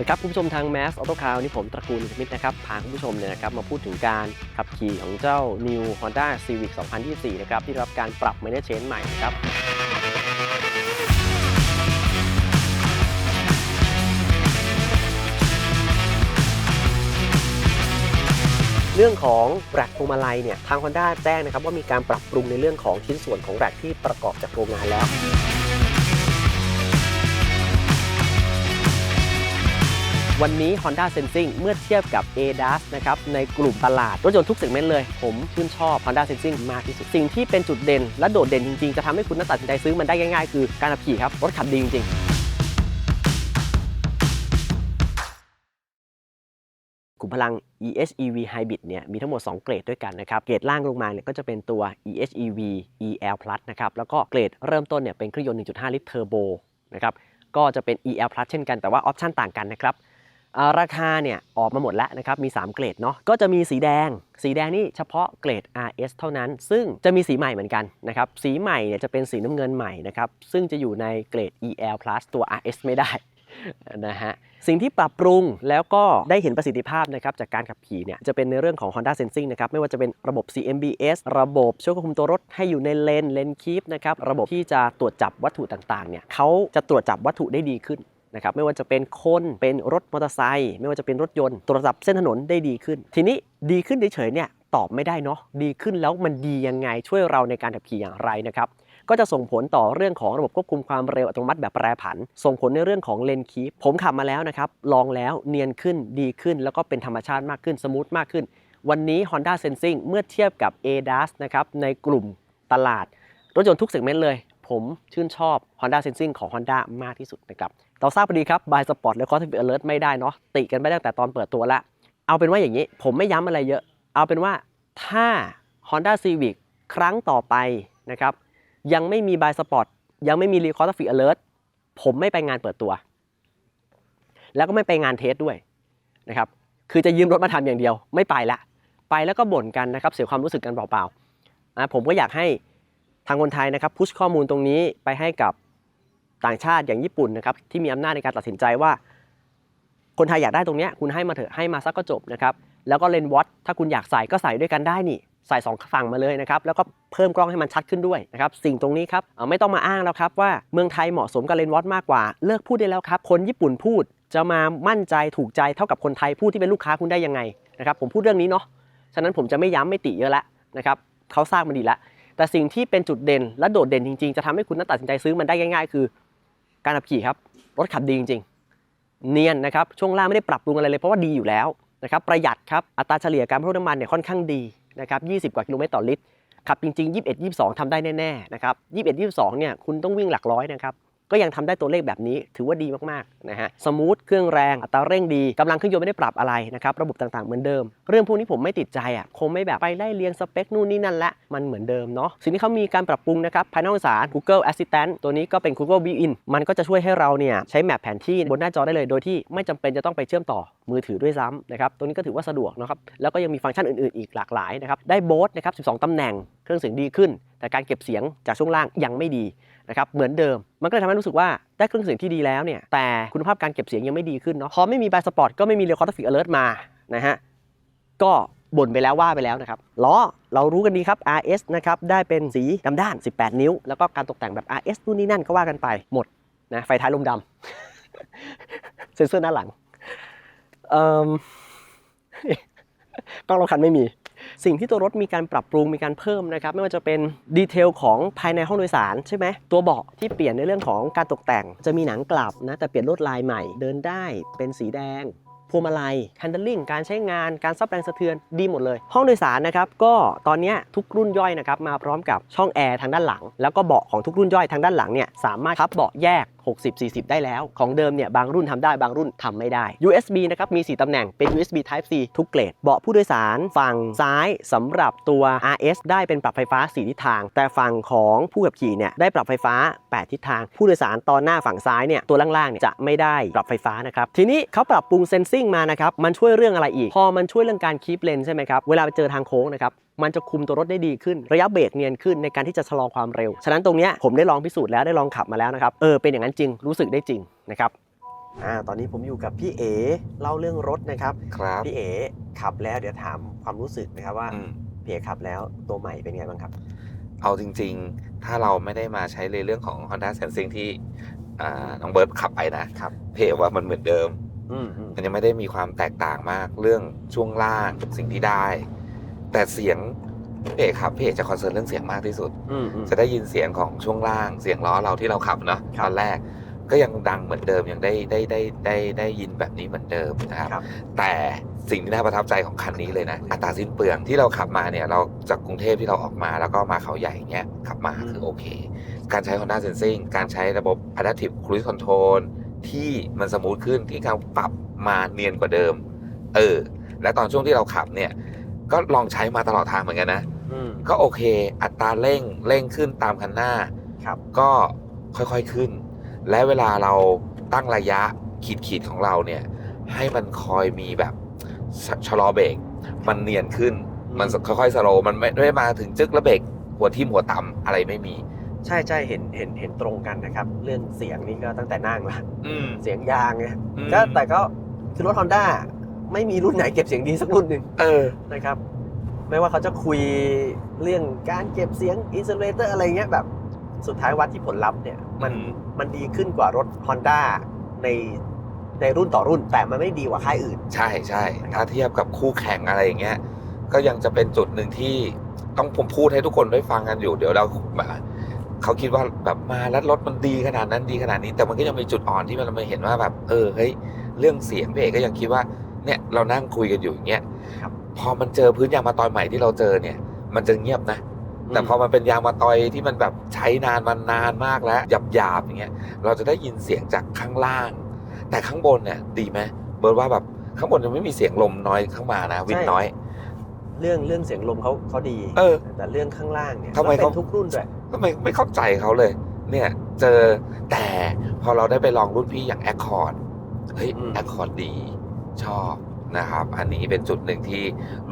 วัสดีครับคุณผู้ชมทาง Mass Auto Car วันนี้ผมตระกูลนิมิตนะครับพาคุณผู้ชมเนี่ยนะครับมาพูดถึงการขับขี่ของเจ้า New Honda Civic 2024 นะครับที่รับการปรับ m a n a g e c h a n ใหม่นะครับเรื่องของแร็กพวงมาลัยเนี่ยทาง Honda แจ้งนะครับว่ามีการปรับปรุงในเรื่องของชิ้นส่วนของแร็กที่ประกอบจากโรงงานแล้ว วันนี้ Honda Sensing เมื่อเทียบกับ ADAS นะครับในกลุ่มตลาด รถยนต์ทุกเซกเมนต์เลย ผมชื่นชอบ Honda Sensing มากที่สุด สิ่งที่เป็นจุดเด่น และโดดเด่นจริง ๆ จะทำให้คุณน่าตัดสินใจซื้อมันได้ง่ายๆ คือการขับขี่ครับ รถขับดีจริงๆขุมพลัง EHEV Hybrid เนี่ยมีทั้งหมด 2 เกรดด้วยกันนะครับ เกรดล่างลงมาเนี่ยก็จะเป็นตัว EHEV EL Plus นะครับ แล้วก็เกรดเริ่มต้นเนี่ยเป็นเครื่องยนต์ 1.5 ลิตรเทอร์โบนะครับ ก็จะเป็น EL Plus เช่นกัน แต่ว่าออปชั่นต่างกันนะครับ ราคาเนี่ยออกมาหมดแล้วนะครับมี 3 เกรดเนาะก็จะมีสีแดง สีแดงนี่เฉพาะเกรด RS เท่านั้น ซึ่งจะมีสีใหม่เหมือนกันนะครับสีใหม่เนี่ยจะเป็นสีน้ำเงินใหม่นะครับซึ่งจะอยู่ในเกรด EL Plus ตัว RS ไม่ได้นะฮะสิ่งที่ปรับปรุงแล้วก็ได้เห็นประสิทธิภาพนะครับจากการขับขี่เนี่ยจะเป็นในเรื่องของ Honda Sensing นะครับไม่ว่าจะเป็นระบบ CMBS ระบบช่วยควบคุมตัวรถให้อยู่ในเลนเลนคีปนะครับระบบที่จะตรวจจับวัตถุต่างๆเนี่ยเขาจะตรวจจับวัตถุได้ดีขึ้น นะครับไม่ว่าจะเป็นคนเป็นรถมอเตอร์ไซค์ไม่ว่าจะเป็นรถยนต์ตรวจจับเส้นถนนได้ดีขึ้น ทีนี้ดีขึ้นเฉยๆเนี่ยตอบไม่ได้เนาะดีขึ้นแล้วมันดียังไงช่วยเราในการขับขี่อย่างไรนะครับก็จะส่งผลต่อเรื่องของระบบควบคุมความเร็วอัตโนมัติแบบแปรผัน ส่งผลในเรื่องของเลนคีปผมขับมาแล้วนะครับ ลองแล้วเนียนขึ้นดีขึ้น แล้วก็เป็นธรรมชาติมากขึ้น สมูทมากขึ้น วันนี้ Honda Sensing เมื่อเทียบกับ ADAS นะครับในกลุ่มตลาด รถยนต์ทุกเซกเมนต์เลย ผมชื่นชอบ Honda Sensing ของ Honda มากที่สุดนะครับเราทราบพอดีครับ By Sport และ Cosmic Alert ไม่ได้เนาะติกันไปตั้งแต่ตอนเปิดตัวละ เอาเป็นว่าอย่างนี้ ผมไม่ย้ำอะไรเยอะ เอาเป็นว่าถ้า Honda Civic ครั้งต่อไปนะครับยังไม่มีบายสปอร์ตยังไม่มีรีคอร์ดฟิอเลิร์ผมไม่ไปงานเปิดตัว แล้วก็ไม่ไปงานเทสด้วยนะครับคือจะยืมรถมาทำอย่างเดียวไม่ไปละไปแล้วก็บ่นกันนะครับเสียความรู้สึกกันเปล่าๆนะผมก็อยากให้างคนไทยนะครับพุชข้อมูลตรงนี้ไปให้กับต่างชาติอย่างญี่ปุ่นนะครับที่มีอำนาจในการตัดสินใจว่า คนไทยอยากได้ตรงเนี้ยคุณให้มาเถอะให้มาซักก็จบนะครับแล้วก็เลนส์วอตถ้าคุณอยากใส่ก็ใส่ด้วยกันได้นี่ใส่สองฝั่งมาเลยนะครับแล้วก็เพิ่มกล้องให้มันชัดขึ้นด้วยนะครับสิ่งตรงนี้ครับไม่ต้องมาอ้างแล้วครับว่าเมืองไทยเหมาะสมกับเลนส์วอตมากกว่า เลิกพูดได้แล้วครับคนญี่ปุ่นพูดจะมามั่นใจถูกใจเท่ากับคนไทยพูดที่เป็นลูกค้าคุณได้ยังไงนะครับผมพูดเรื่องนี้เนาะฉะนั้นผมจะไม่ย้ำไม่ติเยอะแล้วนะครับเขาสร้างมาดีแล้ว แต่สิ่งที่เป็นจุดเด่นและโดดเด่นจริงๆ จะทำให้คุณนั้นตัดสินใจซื้อมันได้ง่าย ๆ คือ การขับขี่ครับ รถขับดีจริง ๆ เนียนนะครับ ช่วงล่างไม่ได้ปรับปรุงอะไรเลยเพราะว่าดีอยู่แล้วนะครับประหยัดครับอัตราเฉลี่ยการบรรทุกน้ำมันเนี่ยค่อนข้างดีนะครับ20 กว่ากิโลเมตรต่อลิตรขับจริงๆ 21 22ทำได้แน่ๆนะครับ21 22เนี่ยคุณต้องวิ่งหลักร้อยนะครับ ก็ยังทำได้ตัวเลขแบบนี้ ถือว่าดีมากๆนะฮะสมูทเครื่องแรงอัตราเร่งดีกำลังเครื่องยนต์ไม่ได้ปรับอะไรนะครับระบบต่างๆเหมือนเดิม เรื่องพวกนี้ผมไม่ติดใจอะคงไม่แบบไปไล่เรียงสเปคนู่นนี่นั่นละมันเหมือนเดิมเนาะสิ่งที่เขามีการปรับปรุงนะครับภายนอกสาร Google Assistant ตัวนี้ก็เป็น Google Built-in มันก็จะช่วยให้เราเนี่ยใช้แมปแผนที่บนหน้าจอได้เลย โดยที่ไม่จำเป็นจะต้องไปเชื่อมต่อมือถือด้วยซ้ำนะครับตัวนี้ก็ถือว่าสะดวกนะครับแล้วก็ยังมีฟังก์ชันอื่นๆอีกหลากหลายนะครับได้โบสนะครับ12ตำแหน่งเครื่องเสียงดีขึ้น แต่การเก็บเสียงจากช่วงล่างยังไม่ดี นะครับเหมือนเดิม มันก็เลยทำให้รู้สึกว่าได้เครื่องเสียงที่ดีแล้วเนี่ยแต่คุณภาพการเก็บเสียงยังไม่ดีขึ้นเนาะพอไม่มีบายสปอร์ตก็ไม่มีเรคคอร์ดฟิกอเลิร์มานะฮะก็บ่นไปแล้วว่าไปแล้วนะครับล้อเรารู้กันดีครับ RS นะครับได้เป็นสีดำด้าน 18 นิ้ว แล้วก็การตกแต่งแบบ RS นู่นนี่นั่นก็ว่ากันไปหมดนะไฟท้ายลมดำเซ็นเซอร์หน้าหลังเอ่อกล้องรถคันไม่มี สิ่งที่ตัวรถมีการปรับปรุงมีการเพิ่มนะครับไม่ว่าจะเป็นดีเทลของภายในห้องโดยสารใช่ไหมตัวเบาะที่เปลี่ยนในเรื่องของการตกแต่ง จะมีหนังกลับนะแต่เปลี่ยนลวดลายใหม่เดินได้เป็นสีแดงพวงมาลัย handling การใช้งาน การซับแรงสะเทือน ดีหมดเลย ห้องโดยสารนะครับ ก็ตอนนี้ทุกรุ่นย่อยนะครับ มาพร้อมกับช่องแอร์ทางด้านหลัง แล้วก็เบาะของทุกรุ่นย่อยทางด้านหลังเนี่ย สามารถพับเบาะแยก 60 40 ได้แล้ว ของเดิมเนี่ยบางรุ่นทำได้บางรุ่นทำไม่ได้ USB นะครับมี 4ตำแหน่งเป็น USB Type C ทุกเกรด เบาะผู้โดยสารฝั่งซ้ายสำหรับตัว RS ได้เป็นปรับไฟฟ้า 4 ทิศทาง แต่ฝั่งของผู้ขับขี่เนี่ยได้ปรับไฟฟ้า 8 ทิศทาง ผู้โดยสารตอนหน้าฝั่งซ้ายเนี่ยตัวล่างๆเนี่ยจะไม่ได้ปรับไฟฟ้านะครับทีนี้เขาปรับปรุงเซนซิงมานะครับมันช่วยเรื่องอะไรอีก พอมันช่วยเรื่องการคีปเลนใช่ไหมครับเวลาไปเจอทางโค้งนะครับ มันจะคุมตัวรถได้ดีขึ้น ระยะเบรกเนียนขึ้นในการที่จะชะลอความเร็ว ฉะนั้นตรงเนี้ยผมได้ลองพิสูจน์แล้วได้ลองขับมาแล้วนะครับ เออเป็นอย่างนั้นจริงรู้สึกได้จริงนะครับอ่าตอนนี้ผมอยู่กับพี่เอเล่าเรื่องรถนะครับครับพี่เอขับแล้วเดี๋ยวถามความรู้สึกนะครับว่าอืมพี่เอขับแล้วตัวใหม่เป็นไงบ้างครับ เอาจริง ๆ ถ้าเราไม่ได้มาใช้ในเรื่องของ Honda Sensing ที่อ่าน้องเบิร์ตขับไปนะครับเพว่ามันเหมือนเดิมอืมอืมมันยังไม่ได้มีความแตกต่างมากเรื่องช่วงล่างสิ่งที่ได้ แต่เสียงพี่เอกครับพี่เอกจะคอนเซิร์นเรื่องเสียงมากที่สุด อืมอืม จะได้ยินเสียงของช่วงล่าง เสียงล้อเราที่เราขับเนาะครับตอนแรก ก็ยังดังเหมือนเดิมยังได้ได้ได้ได้ได้ยินแบบนี้เหมือนเดิมนะครับ ครับ แต่สิ่งที่น่าประทับใจของคันนี้เลยนะ อัตราสิ้นเปลืองที่เราขับมาเนี่ย เราจากกรุงเทพที่เราออกมาแล้วก็มาเขาใหญ่อย่างเงี้ยขับมาอืมคือโอเค การใช้ Honda Sensing การใช้ระบบ Adaptive Cruise Control ที่มันสมูทขึ้นที่เขาปรับมาเนียนกว่าเดิม เออ และตอนช่วงที่เราขับเนี่ย ก็ลองใช้มาตลอดทางเหมือนกันนะ อืม ก็โอเค อัตราเร่งเร่งขึ้นตามคันหน้าครับ ก็ค่อยๆขึ้น และเวลาเราตั้งระยะขีดขีดๆของเราเนี่ย ให้มันคอยมีแบบชชะลอเบรกมันเนียนขึ้น มันค่อยๆสโลว์มันไม่ไม่ได้มาถึงจึ๊กแล้วเบรกหัวทิ่มหัวต่ำอะไรไม่มี ใช่ใช่เห็นเห็นเห็นตรงกันนะครับ เรื่องเสียงนี่ก็ตั้งแต่นั่งละอืมเสียงยางไงอืมก็แต่ก็คือรถ Honda ไม่มีรุ่นไหนเก็บเสียงดีสักรุ่นหนึ่งเออนะครับ ไม่ว่าเขาจะคุยเรื่องการเก็บเสียงอินซูเลเตอร์อะไรเงี้ยแบบสุดท้ายวัดที่ผลลัพธ์เนี่ยมันอืมมันดีขึ้นกว่ารถ Honda ในในรุ่นต่อรุ่นแต่มันไม่ดีกว่าค่ายอื่น ใช่ใช่ถ้าเทียบกับคู่แข่งอะไรอย่างเงี้ย ก็ยังจะเป็นจุดหนึ่งที่ต้องผมพูดให้ทุกคนได้ฟังกันอยู่ เดี๋ยวเรามาเขาคิดว่าแบบมาแล้วรถมันดีขนาดนั้นดีขนาดนี้ แต่มันก็ยังมีจุดอ่อนที่มันมาเห็นว่าแบบ เออเฮ้ยเรื่องเสียงพี่เอกก็ยังคิดว่า เนี่ยเรานั่งคุยกันอยู่อย่างเงี้ยครับพอมันเจอพื้นยางมาตอยใหม่ที่เราเจอเนี่ย มันจะเงียบนะ แต่พอมันเป็นยางมาตอยที่มันแบบใช้นานมันนานมากแล้วหยาบหยาบๆอย่างเงี้ยเราจะได้ยินเสียงจากข้างล่าง แต่ข้างบนเนี่ยดีไหมเบิร์ดว่าแบบข้างบนยังไม่มีเสียงลมน้อยเข้ามานะ วินน้อย เรื่องเรื่องเสียงลมเขาเขาดีเออแต่เรื่องข้างล่างเนี่ยทำไมแล้วเป็เขานทุกรุ่นด้วยก็ไม่ไม่เข้าใจเขาเลย เนี่ยเจอแต่พอเราได้ไปลองรุ่นพี่อย่าง Accord เฮ้ยอืม Accord ดี ชอบนะครับ อันนี้เป็นจุดหนึ่งที่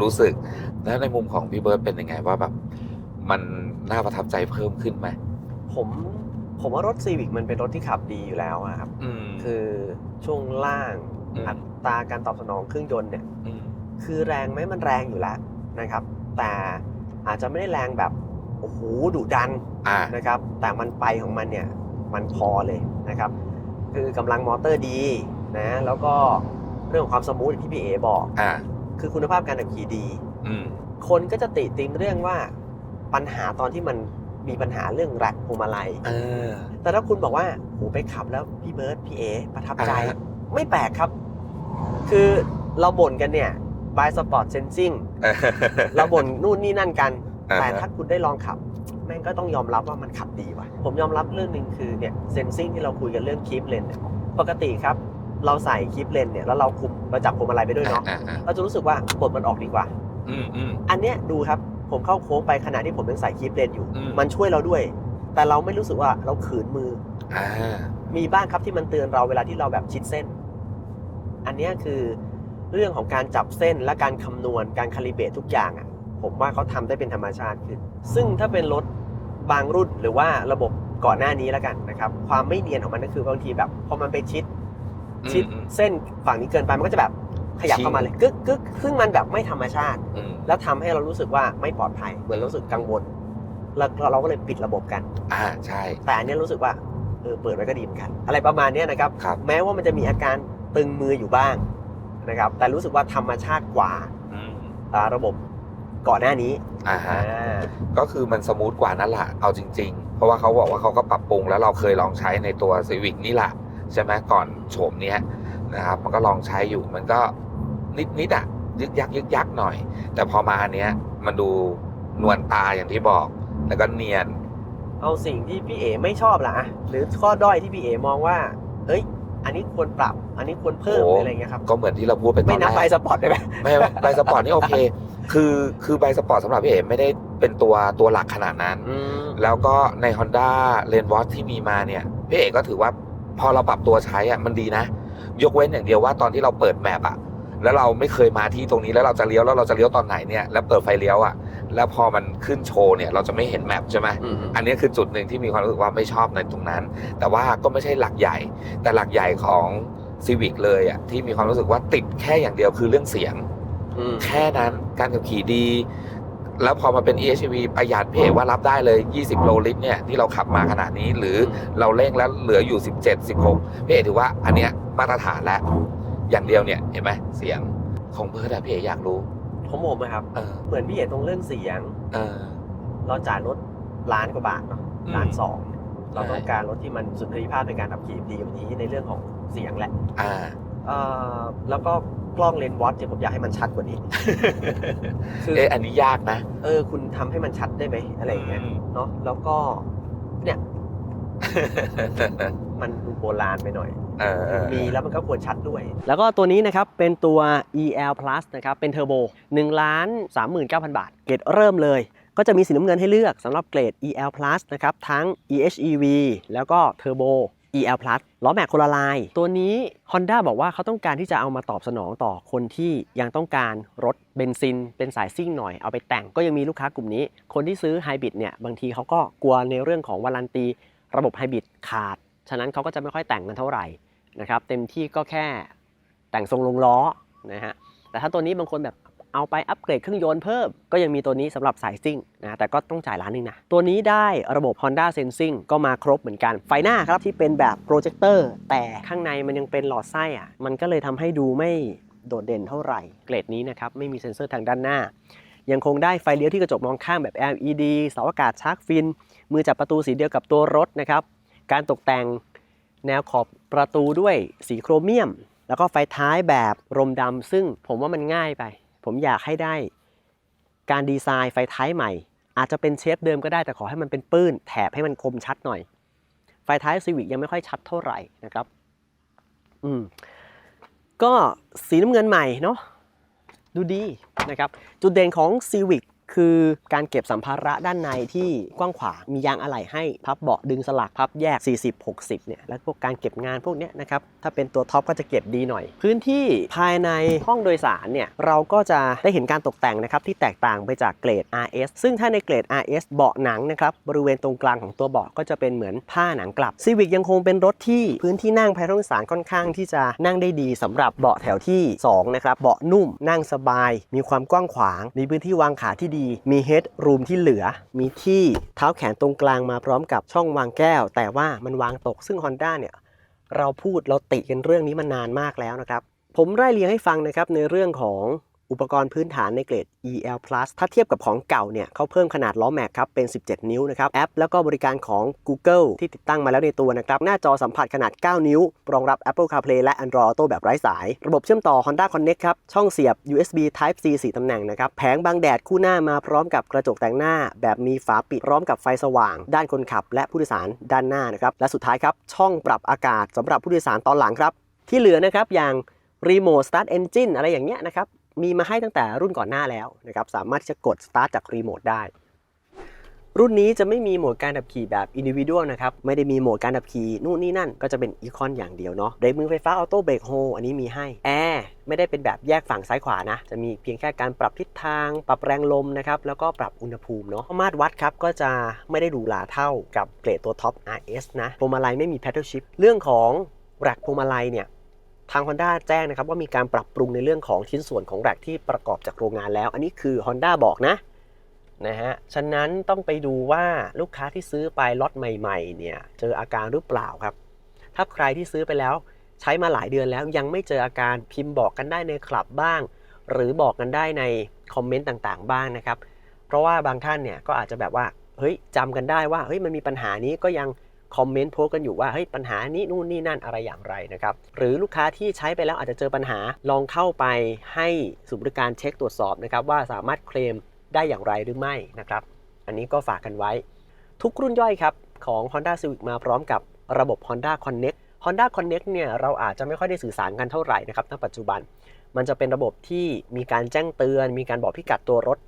รู้สึก แล้วในมุมของพี่เบิร์ดเป็นยังไงว่าแบบมันน่าประทับใจเพิ่มขึ้นไหมผมผมว่ารถซีวิกมันเป็นรถที่ขับดีอยู่แล้วอะครับอืมคือช่วงล่างอืมอัตราการตอบสนองเครื่องยนต์เนี่ยมคือแรงไหมมันแรงอยู่แล้วนะครับ แต่อาจจะไม่ได้แรงแบบโอ้โหดุดันอ่านะครับ แต่มันไปของมันเนี่ยมันพอเลยนะครับ คือกำลังมอเตอร์ดีนะแล้วก็ เรื่องของความสมูทอย่างที่พี่เอบอก อ่า คือคุณภาพการขับขี่ดี อืม คนก็จะติติงเรื่องว่าปัญหาตอนที่มันมีปัญหาเรื่องแรกพวงมาลัย เออ แต่ถ้าคุณบอกว่าโหไปขับแล้วพี่เบิร์ดพี่เอประทับใจ อ่าฮะไม่แปลกครับ คือเราบ่นกันเนี่ยบายสปอร์ตเซนซิงเราบ่นนู่นนี่นั่นกัน อ่าฮะแต่ถ้าคุณได้ลองขับ แม่งก็ต้องยอมรับว่ามันขับดีว่ะ ผมยอมรับเรื่องหนึ่งคือเนี่ยเซนซิงที่เราคุยกันเรื่องคีปเลนเนี่ยปกติครับ เราใส่คีปเลนเนี่ยแล้วเราคุมเราจับพวงมาลัยไปด้วยเนาะอ่าอ่าเราจะรู้สึกว่าบทมันออกดีกว่า อืมอืม อันเนี้ยดูครับผมเข้าโค้งไปขณะที่ผมยังใส่คีปเลนอยู่ อืม มันช่วยเราด้วย แต่เราไม่รู้สึกว่าเราขืนมือ อ่า มีบ้างครับที่มันเตือนเราเวลาที่เราแบบชิดเส้น อันเนี้ยคือเรื่องของการจับเส้นและการคำนวณการคาลิเบรตทุกอย่างอะ ผมว่าเขาทำได้เป็นธรรมชาติขึ้น ซึ่งถ้าเป็นรถบางรุ่นหรือว่าระบบก่อนหน้านี้แล้วกันนะครับ ความไม่เนียนของมันก็คือบางทีแบบพอมันไปชิด ชิดอืมเส้นฝั่งนี้เกินไปมันก็จะแบบขยับเข้ามาเลยกึกกึกซึ่งมันแบบไม่ธรรมชาติอืมแล้วทำให้เรารู้สึกว่าไม่ปลอดภัย เหมือนรู้สึกกังวลแล้วเราก็เลยปิดระบบกัน อ่าใช่ แต่อันเนี้ยรู้สึกว่าเออเปิดไว้ก็ดีเหมือนกัน อะไรประมาณเนี้ยนะครับครับแม้ว่ามันจะมีอาการตึงมืออยู่บ้างนะครับ แต่รู้สึกว่าธรรมชาติกว่าอืมอ่าระบบก่อนหน้านี้อ่าฮะอ่าก็คือมันสมูทกว่านั่นแหละเอาจริง ๆ เพราะว่าเขาบอกว่าเขาก็ปรับปรุงแล้วเราเคยลองใช้ในตัว Civic นี่แหละ ใช่ไหมก่อนโฉมเนี้ยนะครับ มันก็ลองใช้อยู่มันก็นิดนิดๆอะยึกยักยึกยักหน่อย แต่พอมาอันเนี้ยมันดูนวลตาอย่างที่บอก แล้วก็เนียน เอาสิ่งที่พี่เอไม่ชอบล่ะอะหรือข้อด้อยที่พี่เอมองว่าเอ้ย อันนี้ควรปรับ อันนี้ควรเพิ่มโอ้หรืออะไรเงี้ยครับก็เหมือนที่เราพูดไปตไม่อนนับแรไฟกสปอร์ตได้ไหมไม่ไม่ใบสปอร์ตนี่โอเค คือคือใบสปอร์ตสำหรับพี่เอ๋ไม่ได้เป็นตัวตัวหลักขนาดนั้นอืมแล้วก็ใน Honda r a i n w a t ที่มีมาเนี่ยพี่เอกก็ถือว่า พอเราปรับตัวใช้อะมันดีนะ ยกเว้นอย่างเดียวว่าตอนที่เราเปิดแมปอะแล้วเราไม่เคยมาที่ตรงนี้แล้วเราจะเลี้ยวแล้วเราจะเลี้ยวตอนไหนเนี่ยแล้วเปิดไฟเลี้ยวอะแล้วพอมันขึ้นโชว์เนี่ยเราจะไม่เห็นแมปใช่ไหมอืมอันนี้คือจุดหนึ่งที่มีความรู้สึกว่าไม่ชอบในตรงนั้น แต่ว่าก็ไม่ใช่หลักใหญ่ แต่หลักใหญ่ของซีวิกเลยอะที่มีความรู้สึกว่าติดแค่อย่างเดียวคือเรื่องเสียงอืมแค่นั้นการขับขี่ดี แล้วพอมาเป็น EHEV ประหยัดเพจว่ารับได้เลย 20 โลลิตรเนี่ยที่เราขับมาขนาดนี้ หรือเราเร่งแล้วเหลืออยู่ 17 16พี่เอกถือว่าอันเนี้ยมาตรฐานแล้ว อย่างเดียวเนี่ยเห็นไหมเสียงของเบิร์ดอะพี่เอกอยากรู้ของผมนะครับ เออเหมือนพี่เอกตรงเรื่องเสียง เออ เราจ่ายรถล้านกว่าบาทเนาะอืม ล้านสอง เราใช่ต้องการรถที่มันสุนทรีภาพในการขับขี่ดีกว่านี้ในเรื่องของเสียงแหละ อ่าเอ่อ แล้วก็กล้องเลนส์วอตเนี่ยผมอยากให้มันชัดกว่านี้ คือเอะอันนี้ยากนะ เออ คุณทำให้มันชัดได้ไหมอะไรอย่างเงี้ยเนาะแล้วก็ เนี่ยมันดูโบราณไปหน่อยเออเออมีแล้วมันก็ควรชัดด้วย แล้วก็ตัวนี้นะครับ เป็นตัว EL Plus นะครับ เป็นเทอร์โบ1ล้าน39,000 บาท เกรดเริ่มเลย ก็จะมีสีน้ำเงินให้เลือกสำหรับเกรด EL Plus นะครับ ทั้ง EHEV แล้วก็เทอร์โบ EL Plus ล้อแม็กคนละลาย ตัวนี้ Honda บอกว่าเขาต้องการที่จะเอามาตอบสนองต่อคนที่ยังต้องการรถเบนซิน เป็นสายซิ่งหน่อยเอาไปแต่งก็ยังมีลูกค้ากลุ่มนี้ คนที่ซื้อไฮบริดเนี่ยบางทีเขาก็กลัวในเรื่องของวารันตี ระบบไฮบริดขาด ฉะนั้นเขาก็จะไม่ค่อยแต่งกันเท่าไหร่นะครับเต็มที่ก็แค่แต่งทรงลงล้อนะฮะแต่ถ้าตัวนี้บางคนแบบ เอาไปอัปเกรดเครื่องยนต์เพิ่ม ก็ยังมีตัวนี้สำหรับสายซิ่งนะแต่ก็ต้องจ่ายล้านหนึงนะ ตัวนี้ได้ระบบ Honda Sensing ก็มาครบเหมือนกัน ไฟหน้าครับที่เป็นแบบโปรเจคเตอร์แต่ข้างในมันยังเป็นหลอดไส้อะมันก็เลยทำให้ดูไม่โดดเด่นเท่าไหร่ เกรดนี้นะครับไม่มีเซ็นเซอร์ทางด้านหน้า ยังคงได้ไฟเลี้ยวที่กระจกมองข้างแบบ LED เสาอากาศชาร์กฟิน มือจับประตูสีเดียวกับตัวรถนะครับ การตกแต่งแนวขอบประตูด้วยสีโครเมียม แล้วก็ไฟท้ายแบบรมดำซึ่งผมว่ามันง่ายไป ผมอยากให้ได้การดีไซน์ไฟท้ายใหม่ อาจจะเป็นเชฟเดิมก็ได้แต่ขอให้มันเป็นปื้น แถบให้มันคมชัดหน่อย ไฟท้ายซีวิกยังไม่ค่อยชัดเท่าไหร่นะครับ อืมก็สีน้ำเงินใหม่เนาะดูดีนะครับ จุดเด่นของซีวิก คือการเก็บสัมภาระด้านในที่กว้างขวางมียางอะไหล่ให้พับเบาะดึงสลักพับแยก 40 60เนี่ยแล้วพวกการเก็บงานพวกนี้นะครับถ้าเป็นตัวท็อปก็จะเก็บดีหน่อย พื้นที่ภายในห้องโดยสารเนี่ยเราก็จะได้เห็นการตกแต่งนะครับที่แตกต่างไปจากเกรด RS ซึ่งถ้าในเกรด RS เบาะหนังนะครับบริเวณตรงกลางของตัวเบาะก็จะเป็นเหมือนผ้าหนังกลับ Civic ยังคงเป็นรถที่พื้นที่นั่งภายในห้องโดยสารค่อนข้างที่จะนั่งได้ดีสำหรับเบาะแถวที่สองนะครับเบาะนุ่มนั่งสบาย มีความกว้างขวาง มีพื้นที่วางขาที่ดีมีเฮดรูมที่เหลือ มีที่เท้าแขนตรงกลางมาพร้อมกับช่องวางแก้ว แต่ว่ามันวางตกซึ่ง Honda เนี่ยเราพูดเราติกันเรื่องนี้มานานมากแล้วนะครับ ผมไล่เรียงให้ฟังนะครับในเรื่องของ อุปกรณ์พื้นฐานในเกรด EL Plus ถ้าเทียบกับของเก่าเนี่ยเขาเพิ่มขนาดล้อแม็กครับ เป็น 17 นิ้วนะครับ แอปแล้วก็บริการของ Google ที่ติดตั้งมาแล้วในตัวนะครับ หน้าจอสัมผัสขนาด 9 นิ้ว รองรับ Apple CarPlay และ Android Auto แบบไร้สาย ระบบเชื่อมต่อ Honda Connect ครับ ช่องเสียบ USB Type C 4ตำแหน่งนะครับ แผงบังแดดคู่หน้ามาพร้อมกับกระจกแต่งหน้า แบบมีฝาปิดพร้อมกับไฟสว่าง ด้านคนขับ และผู้โดยสารด้านหน้านะครับ และสุดท้ายครับ ช่องปรับอากาศสำหรับผู้โดยสารตอนหลังครับ ที่เหลือนะครับอย่าง Remote Start Engine อะไรอย่างเงี้ยนะครับ มีมาให้ตั้งแต่รุ่นก่อนหน้าแล้วนะครับสามารถที่จะกด Start จากรีโมทได้ รุ่นนี้จะไม่มีโหมดการดับขี่แบบ Individual นะครับไม่ได้มีโหมดการดับขี่นู่นนี่นั่น ก็จะเป็นอีคอนอย่างเดียวเนาะเบรกมือไฟฟ้าออโต้เบรกโฮอันนี้มีให้แอร์ไม่ได้เป็นแบบแยกฝั่งซ้ายขวานะจะมีเพียงแค่การปรับทิศทาง ปรับแรงลมนะครับแล้วก็ปรับอุณหภูมิเนาะมาตรวัดครับก็จะไม่ได้หรูหราเท่ากับเกรดตัวท็อป RS นะพวงมาลัยไม่มี paddle shift เรื่องของแร็กพวงมาลัยเนี่ย ทาง Honda แจ้งนะครับว่ามีการปรับปรุงในเรื่องของชิ้นส่วนของแร็กที่ประกอบจากโรงงานแล้ว อันนี้คือ Honda บอกนะนะฮะ ฉะนั้นต้องไปดูว่าลูกค้าที่ซื้อไปล็อตใหม่ๆเนี่ยเจออาการหรือเปล่าครับ ถ้าใครที่ซื้อไปแล้วใช้มาหลายเดือนแล้วยังไม่เจออาการพิมพ์บอกกันได้ในคลับบ้าง หรือบอกกันได้ในคอมเมนต์ต่างๆ บ้างนะครับ เพราะว่าบางท่านเนี่ยก็อาจจะแบบว่าเฮ้ยจำกันได้ว่าเฮ้ยมันมีปัญหานี้ก็ยัง คอมเมนต์โพสกันอยู่ว่าเฮ้ยปัญหานี้นู่นนี่นั่นอะไรอย่างไรนะครับหรือลูกค้าที่ใช้ไปแล้วอาจจะเจอปัญหาลองเข้าไปให้ศูนย์บริการเช็คตรวจสอบนะครับว่าสามารถเคลมได้อย่างไรหรือไม่นะครับอันนี้ก็ฝากกันไว้ ทุกรุ่นย่อยครับของ Honda Civic มาพร้อมกับระบบ Honda Connect Honda Connect เนี่ยเราอาจจะไม่ค่อยได้สื่อสารกันเท่าไหร่นะครับณปัจจุบัน มันจะเป็นระบบที่มีการแจ้งเตือน มีการบอกพิกัดตัวรถ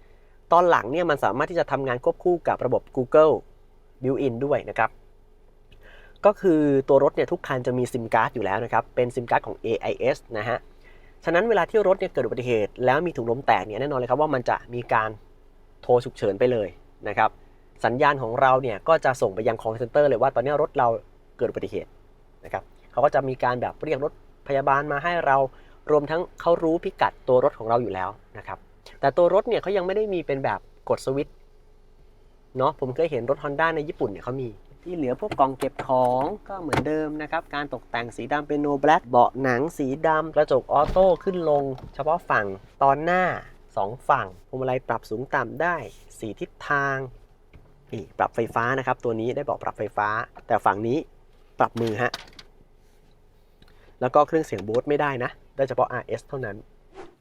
ตอนหลังเนี่ยมันสามารถที่จะทำงานควบคู่กับระบบ Google Built-in ด้วยนะครับ ก็คือตัวรถเนี่ยทุกคันจะมีซิมการ์ดอยู่แล้วนะครับ เป็นซิมการ์ดของ AIS นะฮะ ฉะนั้นเวลาที่รถเนี่ยเกิดอุบัติเหตุ แล้วมีถุงลมแตกเนี่ยแน่นอนเลยครับว่ามันจะมีการโทรฉุกเฉินไปเลยนะครับ สัญญาณของเราเนี่ยก็จะส่งไปยัง call center เลยว่าตอนนี้รถเราเกิดอุบัติเหตุนะครับ เขาก็จะมีการแบบเรียกรถพพยาบาลมาให้เรา รวมทั้งเขารู้พิกัดตัวรถของเราอยู่แล้วนะครับ แต่ตัวรถเนี่ยเขายังไม่ได้มีเป็นแบบกดสวิตช์เนาะ ผมเคยเห็นรถ Honda ในญี่ปุ่นเนี่ยเขามี ที่เหลือพวกกล่องเก็บของก็เหมือนเดิมนะครับ การตกแต่งสีดำเป็นโนแบล็กเบาะหนังสีดำกระจกออโต้ขึ้นลง เฉพาะฝั่งตอนหน้า 2 ฝั่งพวงมาลัยปรับสูงต่ำได้ 4 ทิศทางนี่ปรับไฟฟ้านะครับ ตัวนี้ได้บอกปรับไฟฟ้า แต่ฝั่งนี้ปรับมือฮะแล้วก็เครื่องเสียงบูทไม่ได้นะ ได้เฉพาะ RS เท่านั้น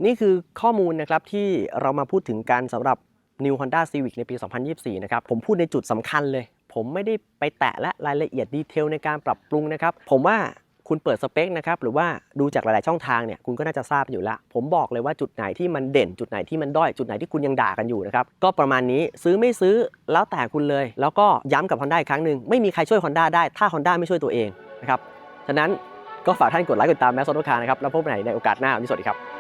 นี่คือข้อมูลนะครับที่เรามาพูดถึงกันสำหรับ New Honda Civic ในปี 2024 นะครับ ผมพูดในจุดสำคัญเลย ผมไม่ได้ไปแตะและรายละเอียดดีเทลในการปรับปรุงนะครับ ผมว่าคุณเปิดสเปคนะครับหรือว่าดูจากหลาย ๆ ช่องทางเนี่ยคุณก็น่าจะทราบอยู่แล้วผมบอกเลยว่าจุดไหนที่มันเด่น จุดไหนที่มันด้อยจุดไหนที่คุณยังด่ากันอยู่นะครับก็ประมาณนี้ซื้อไม่ซื้อแล้วแต่คุณเลย แล้วก็ย้ำกับ Honda อีกครั้งหนึ่งไม่มีใครช่วย Honda ได้ถ้า Honda ไม่ช่วยตัวเองนะครับฉะนั้นก็ฝากท่านกดไลค์กดติดตามแม็กซ์โซนคานะครับแล้วพบกันใหม่ในโอกาสหน้าวันนี้สวัสดีครับ